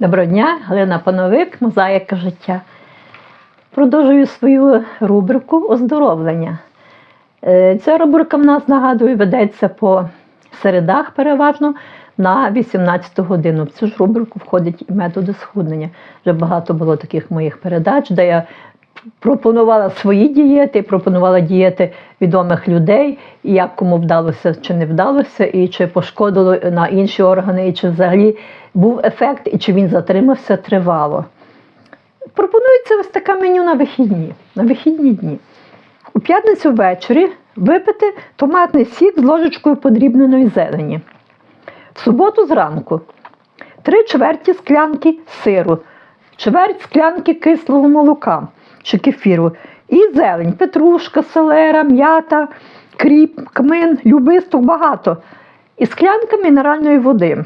Доброго дня, Галина Пановик, мозаїка життя. Продовжую свою рубрику оздоровлення. Е, Ця рубрика в нас, нагадую, ведеться по середах переважно на 18 годину. В цю ж рубрику входять методи схуднення. Вже багато було таких моїх передач, де я пропонувала свої дієти, пропонувала дієти відомих людей, як кому вдалося чи не вдалося, і чи пошкодило на інші органи, і чи взагалі був ефект, і чи він затримався тривало. Пропонується ось таке меню на вихідні, на вихідні дні. У п'ятницю ввечері випити томатний сік з ложечкою подрібненої зелені. В суботу зранку три чверті склянки сиру, чверть склянки кислого молока чи кефіру, і зелень, петрушка, селера, м'ята, кріп, кмин, любисток, багато. І склянка мінеральної води.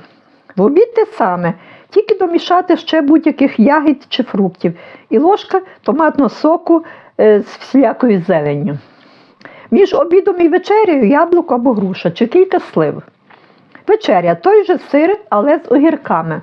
В обід те саме, тільки домішати ще будь-яких ягід чи фруктів, і ложка томатного соку е, з всілякою зеленню. Між обідом і вечерею яблуко або груша чи кілька слив. Вечеря той же сир, але з огірками.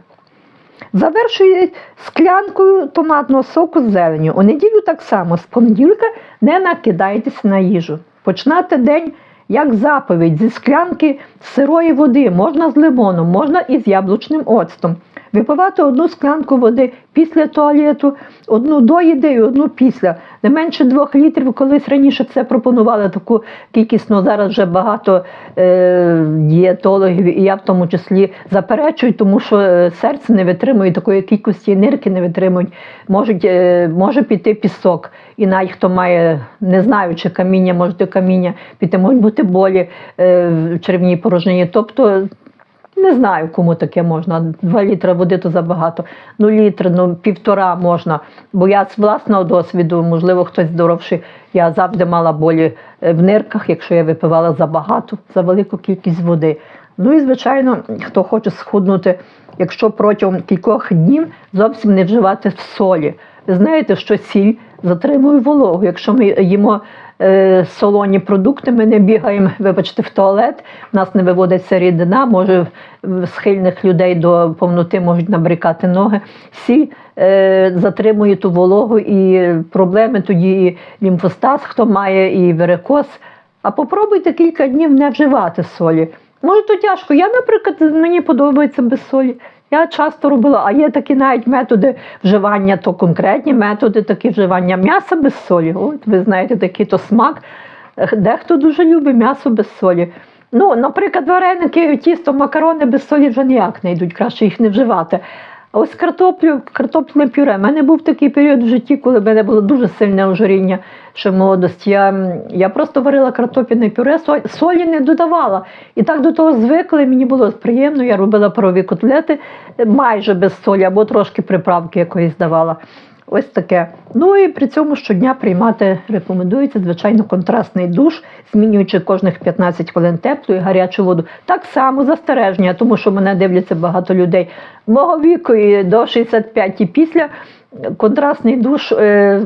Завершує склянкою томатного соку з зеленю. У неділю так само, з понеділка не накидайтеся на їжу. Починати день як заповідь зі склянки сирої води, можна з лимоном, можна і з яблучним оцтом. Випивати одну склянку води після туалету, одну до їди і одну після. Не менше двох літрів, колись раніше це пропонували таку кількість, але зараз вже багато е, дієтологів, і я в тому числі заперечую, тому що е, серце не витримує такої кількості, нирки не витримують, можуть, е, може піти пісок. І навіть хто має, не знаю, чи каміння, може до каміння піти, можуть бути болі е, в червній порожнині. Тобто не знаю, кому таке можна. Два літри води то забагато. Ну, літр, ну півтора можна. Бо я з власного досвіду, можливо, хтось здоровший, я завжди мала болі е, в нирках, якщо я випивала забагато, за велику кількість води. Ну і, звичайно, хто хоче схуднути, якщо протягом кількох днів зовсім не вживати солі. Ви знаєте, що сіль затримує вологу. Якщо ми їмо солоні продукти, ми не бігаємо, вибачте, в туалет, в нас не виводиться рідина, може схильних людей до повноти можуть набрікати ноги. Сіль е, затримує ту вологу і проблеми тоді і лімфостаз, хто має, і верикоз. А попробуйте кілька днів не вживати солі. Може, то тяжко. Я, наприклад, мені подобається без солі. Я часто робила, а є такі навіть методи вживання, то конкретні методи такі вживання м'яса без солі. От ви знаєте, такий то смак. Дехто дуже любить м'ясо без солі. Ну, наприклад, вареники, тісто, макарони без солі вже ніяк не йдуть, краще їх не вживати. Ось картоплю, картоплене пюре. У мене був такий період в житті, коли в мене було дуже сильне ожиріння ще в молодості. Я, я просто варила картопляне пюре, солі не додавала. І так до того звикли, мені було приємно, я робила парові котлети майже без солі, або трошки приправки якоїсь давала. Ось таке. Ну і при цьому щодня приймати рекомендується, звичайно, контрастний душ, змінюючи кожних 15 хвилин теплу і гарячу воду. Так само застереження, тому що мене дивляться багато людей мого віку і до 65 і після. Контрастний душ е,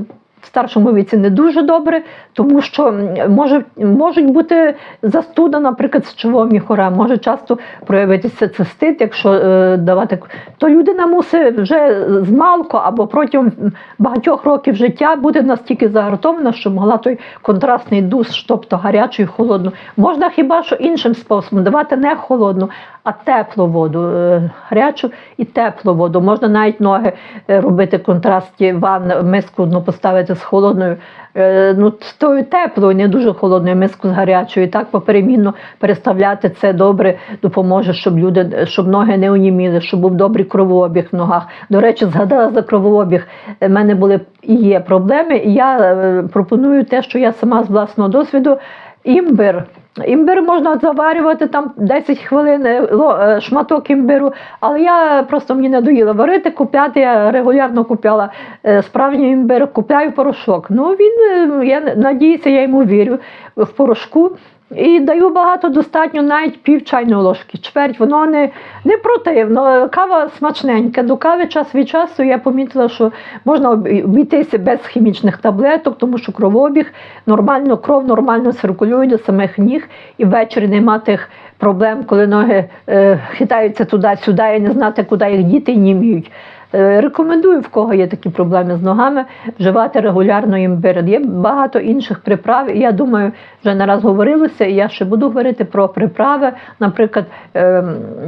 в старшому віці не дуже добре, тому що може, можуть бути застуда, наприклад, з човом міхора, може часто проявитися цистит, якщо е, давати. То людина мусить вже з малку або протягом багатьох років життя бути настільки загартована, щоб могла той контрастний душ, тобто гарячу і холодну. Можна хіба що іншим способом давати не холодну, а теплу воду, е, гарячу і теплу воду. Можна навіть ноги е, робити в контрасті ванн, миску одну поставити з холодною, е, ну з тою теплою, не дуже холодною, миску з гарячою. І так поперемінно переставляти це добре допоможе, щоб люди, щоб ноги не оніміли, щоб був добрий кровообіг в ногах. До речі, згадала за кровообіг. У мене були і є проблеми, і я пропоную те, що я сама з власного досвіду. Імбир. Імбир можна заварювати там 10 хвилин, е, е, шматок імбиру, але я просто мені не доїла варити, купляти. Я регулярно купляла е, справжній імбир, купляю порошок. Ну він, я надіюся, я йому вірю в порошку. І даю багато достатньо, навіть пів чайної ложки, чверть, воно не, не противно. Кава смачненька. До кави час від часу я помітила, що можна обійтися без хімічних таблеток, тому що кровообіг нормально, кров нормально циркулює до самих ніг, і ввечері нема тих проблем, коли ноги е, хитаються туди-сюди і не знати, куди їх діти німіють. Е, Рекомендую, в кого є такі проблеми з ногами, вживати регулярно імбир. Є багато інших приправ. Я думаю, вже не раз говорилося, і я ще буду говорити про приправи. Наприклад, е,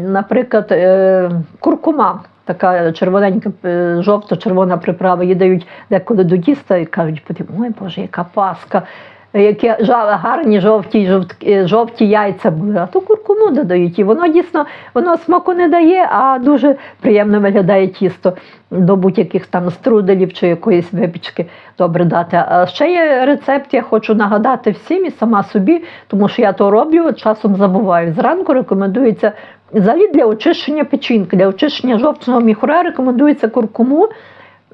наприклад, е, куркума. Така червоненька, жовто-червона приправа, її дають деколи до тіста і кажуть, потім, ой Боже, яка паска, які гарні жовті, жовткі- жовті яйця були, а то куркуму додають. І воно дійсно воно смаку не дає, а дуже приємно виглядає тісто до будь-яких там струделів чи якоїсь випічки добре дати. А ще є рецепт, я хочу нагадати всім і сама собі, тому що я то роблю, часом забуваю. Зранку рекомендується взагалі для очищення печінки, для очищення жовчного міхура рекомендується куркуму.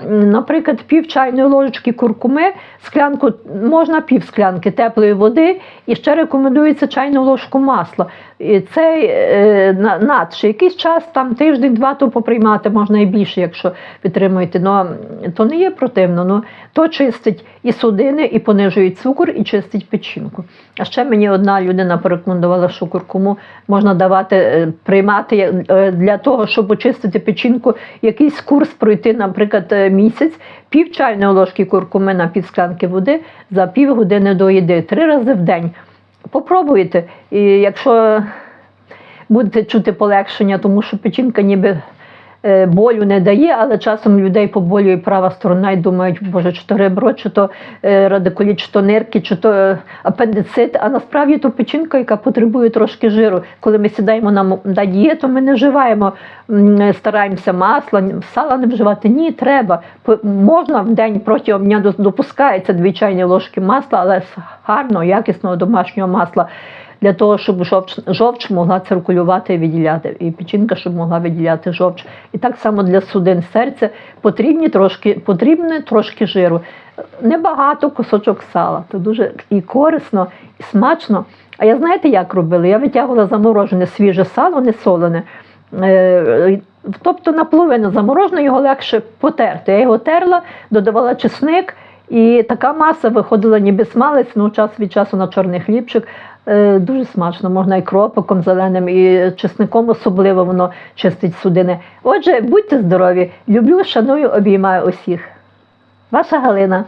Наприклад, пів чайної ложечки куркуми, склянку, можна пів склянки теплої води, і ще рекомендується чайну ложку масла. І цей е, на- якийсь час, там тиждень-два, то поприймати можна і більше, якщо підтримуєте. Но то не є противно. Ну, то чистить і судини, і понижує цукор, і чистить печінку. А ще мені одна людина порекомендувала, що куркуму можна давати, е, приймати е, для того, щоб очистити печінку, якийсь курс пройти, наприклад, е, місяць, пів чайної ложки куркуми на пів склянки води за пів години до їди, три рази в день. Попробуйте. І якщо будете чути полегшення, тому що печінка ніби болю не дає, але часом людей поболює права сторона і думають, боже, чи то ребро, чи то е, радикуліт, чи то нирки, чи то е, апендицит. А насправді то печінка, яка потребує трошки жиру. Коли ми сідаємо на, на дієту, ми не вживаємо, стараємося масла, сала не вживати. Ні, треба. Можна в день протягом дня допускається дві чайні ложки масла, але з гарного, якісного домашнього масла для того, щоб жовч, жовч могла циркулювати і виділяти, і печінка, щоб могла виділяти жовч. І так само для судин серця потрібні трошки, потрібне трошки жиру. Небагато кусочок сала. Це дуже і корисно, і смачно. А я знаєте, як робила? Я витягувала заморожене свіже сало, не солене. Е, Тобто наполовину заморожено його легше потерти. Я його терла, додавала чесник, і така маса виходила ніби смалець, ну час від часу на чорний хлібчик. Е, Дуже смачно, можна і кропиком зеленим, і чесником особливо воно чистить судини. Отже, будьте здорові! Люблю, шаную, обіймаю усіх. Ваша Галина.